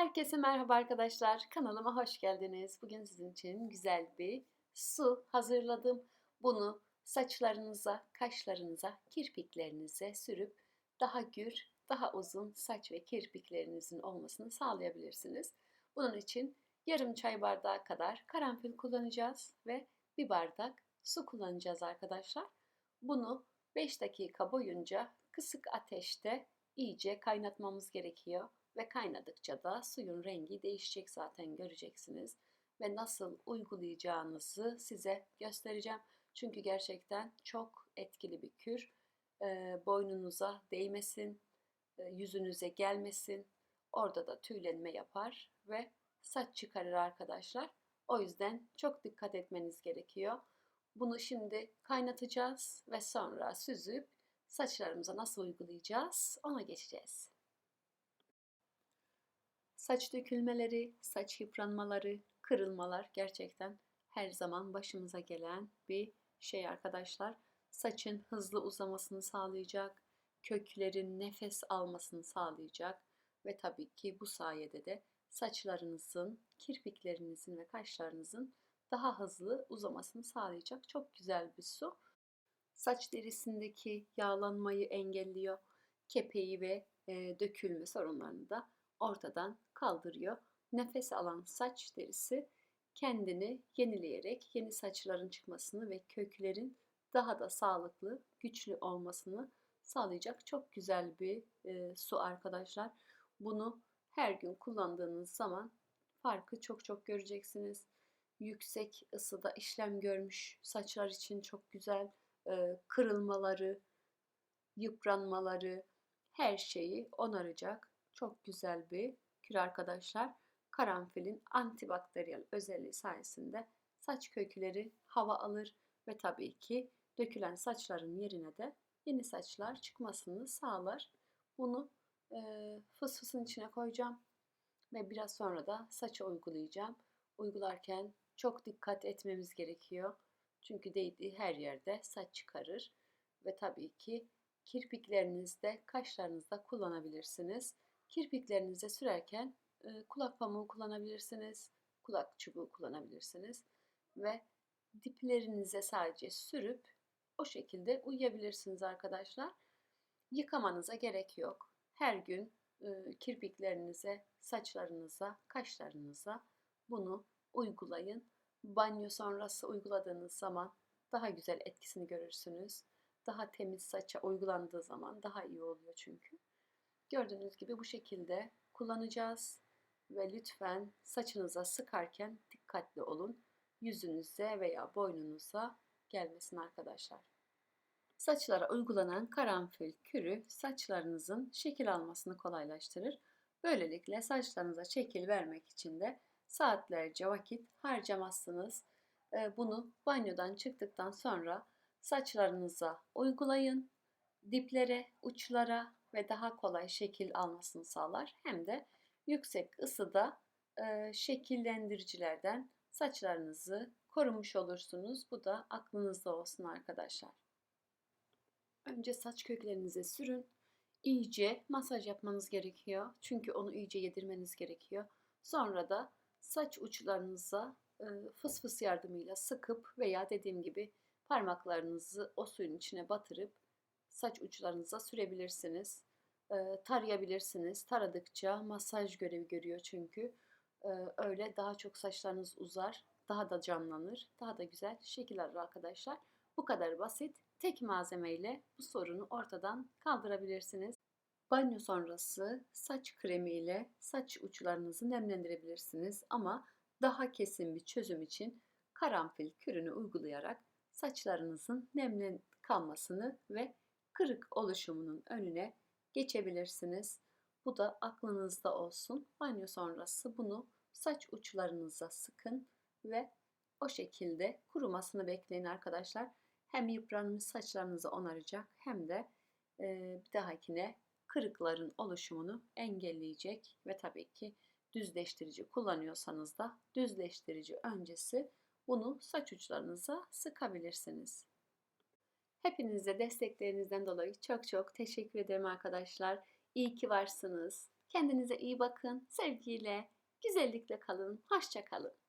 Herkese merhaba arkadaşlar. Kanalıma hoş geldiniz. Bugün sizin için güzel bir su hazırladım. Bunu saçlarınıza, kaşlarınıza, kirpiklerinize sürüp daha gür, daha uzun saç ve kirpiklerinizin olmasını sağlayabilirsiniz. Bunun için yarım çay bardağı kadar karanfil kullanacağız ve bir bardak su kullanacağız arkadaşlar. Bunu 5 dakika boyunca kısık ateşte iyice kaynatmamız gerekiyor ve kaynadıkça da suyun rengi değişecek zaten göreceksiniz ve nasıl uygulayacağınızı size göstereceğim. Çünkü gerçekten çok etkili bir kür. E, boynunuza değmesin, e, yüzünüze gelmesin. Orada da tüylenme yapar ve saç çıkarır arkadaşlar. O yüzden çok dikkat etmeniz gerekiyor. Bunu şimdi kaynatacağız ve sonra süzüp saçlarımıza nasıl uygulayacağız ona geçeceğiz. Saç dökülmeleri, saç yıpranmaları, kırılmalar gerçekten her zaman başımıza gelen bir şey arkadaşlar. Saçın hızlı uzamasını sağlayacak, köklerin nefes almasını sağlayacak ve tabii ki bu sayede de saçlarınızın, kirpiklerinizin ve kaşlarınızın daha hızlı uzamasını sağlayacak çok güzel bir su. Saç derisindeki yağlanmayı engelliyor, kepeği ve e, dökülme sorunlarını da ortadan kaldırıyor. Nefes alan saç derisi kendini yenileyerek yeni saçların çıkmasını ve köklerin daha da sağlıklı, güçlü olmasını sağlayacak çok güzel bir e, su arkadaşlar. Bunu her gün kullandığınız zaman farkı çok çok göreceksiniz. Yüksek ısıda işlem görmüş saçlar için çok güzel e, kırılmaları, yıpranmaları, her şeyi onaracak çok güzel bir kür arkadaşlar. Karanfilin antibakteriyel özelliği sayesinde saç kökleri hava alır ve tabii ki dökülen saçların yerine de yeni saçlar çıkmasını sağlar. Bunu e, fıs fısın içine koyacağım ve biraz sonra da saça uygulayacağım. Uygularken çok dikkat etmemiz gerekiyor. Çünkü değdiği her yerde saç çıkarır ve tabii ki kirpiklerinizde, kaşlarınızda kullanabilirsiniz. Kirpiklerinize sürerken e, kulak pamuğu kullanabilirsiniz, kulak çubuğu kullanabilirsiniz ve diplerinize sadece sürüp o şekilde uyuyabilirsiniz arkadaşlar. Yıkamanıza gerek yok. Her gün e, kirpiklerinize, saçlarınıza, kaşlarınıza bunu uygulayın. Banyo sonrası uyguladığınız zaman daha güzel etkisini görürsünüz. Daha temiz saça uygulandığı zaman daha iyi oluyor çünkü. Gördüğünüz gibi bu şekilde kullanacağız. Ve lütfen saçınıza sıkarken dikkatli olun. Yüzünüze veya boynunuza gelmesin arkadaşlar. Saçlara uygulanan karanfil kürü saçlarınızın şekil almasını kolaylaştırır. Böylelikle saçlarınıza şekil vermek için de saatlerce vakit harcamazsınız. Ee, bunu banyodan çıktıktan sonra saçlarınıza uygulayın. Diplere, uçlara ve daha kolay şekil almasını sağlar. Hem de yüksek ısıda e, şekillendiricilerden saçlarınızı korumuş olursunuz. Bu da aklınızda olsun arkadaşlar. Önce saç köklerinize sürün. İyice masaj yapmanız gerekiyor. Çünkü onu iyice yedirmeniz gerekiyor. Sonra da saç uçlarınıza e, fıs fıs yardımıyla sıkıp veya dediğim gibi parmaklarınızı o suyun içine batırıp saç uçlarınıza sürebilirsiniz. E, tarayabilirsiniz. Taradıkça masaj görevi görüyor çünkü. E, öyle daha çok saçlarınız uzar, daha da canlanır, daha da güzel şekil alır arkadaşlar. Bu kadar basit. Tek malzemeyle bu sorunu ortadan kaldırabilirsiniz. Banyo sonrası saç kremi ile saç uçlarınızı nemlendirebilirsiniz ama daha kesin bir çözüm için karanfil kürünü uygulayarak saçlarınızın nemli kalmasını ve kırık oluşumunun önüne geçebilirsiniz. Bu da aklınızda olsun. Banyo sonrası bunu saç uçlarınıza sıkın ve o şekilde kurumasını bekleyin arkadaşlar. Hem yıpranmış saçlarınızı onaracak hem de e, bir dahakine kırıkların oluşumunu engelleyecek ve tabii ki düzleştirici kullanıyorsanız da düzleştirici öncesi bunu saç uçlarınıza sıkabilirsiniz. Hepinize desteklerinizden dolayı çok çok teşekkür ederim arkadaşlar. İyi ki varsınız. Kendinize iyi bakın. Sevgiyle, güzellikle kalın. Hoşça kalın.